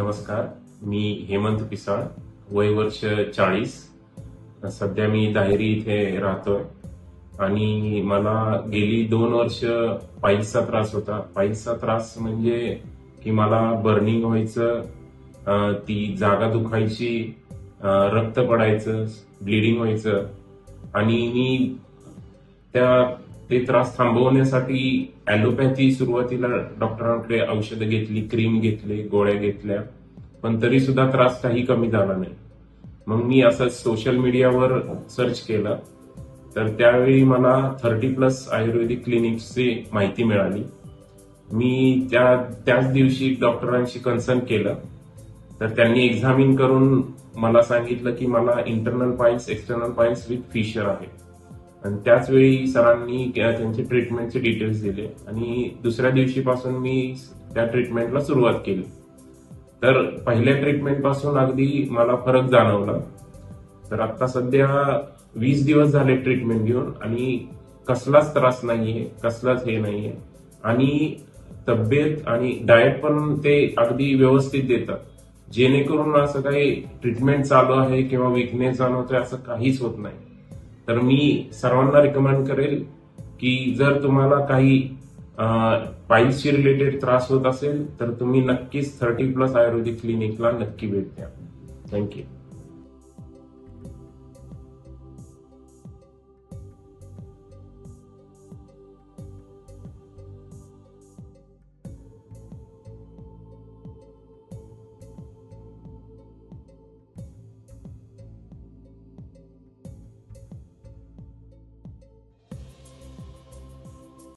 नमस्कार मी हेमंत पिसाळ वय वर्ष चाळीस. सध्या मी दाहेरी इथे राहतोय. आणि मला गेली दोन वर्ष पाईल्सचा त्रास होता. पाईल्सचा त्रास म्हणजे की मला बर्निंग व्हायचं ती जागा दुखायची रक्त पडायचं ब्लिडिंग व्हायचं. आणि मी त्या ते त्रास थांबवण्यासाठी ॲलोपॅथी सुरुवातीला डॉक्टरांकडे औषधं घेतली क्रीम घेतली गोळ्या घेतल्या पण तरी सुद्धा त्रास काही कमी झाला नाही. मग मी असं सोशल मीडियावर सर्च केलं तर त्यावेळी मला थर्टी प्लस आयुर्वेदिक क्लिनिक्सची माहिती मिळाली. मी त्या त्याच दिवशी डॉक्टरांशी कन्सल्ट केलं तर त्यांनी एक्झामिन करून मला सांगितलं की मला internal points external points with fissure आहे आणि त्याच वेळी सरांनी त्यांचे ट्रीटमेंटचे डिटेल्स दिले. आणि दुसऱ्या दिवशीपासून मी त्या ट्रीटमेंटला सुरुवात केली. तर पहिल्या ट्रीटमेंटपासून अगदी मला फरक जाणवला. तर आता सध्या वीस दिवस झाले ट्रीटमेंट घेऊन आणि कसलाच त्रास नाहीये कसलाच हे नाहीये. आणि तब्येत आणि डाएट पण ते अगदी व्यवस्थित देतात. जेणेकरून असं काही ट्रीटमेंट चालू आहे किंवा विकनेस जाणवतोय असं काहीच होत नाही. तर मी सर्वांना रिकमेंड करेल की जर तुम्हाला काही पाईल्सशी रिलेटेड त्रास होत असेल तर तुम्ही नक्कीच थर्टी प्लस आयुर्वेदिक क्लिनिकला नक्की भेट द्या. थँक्यू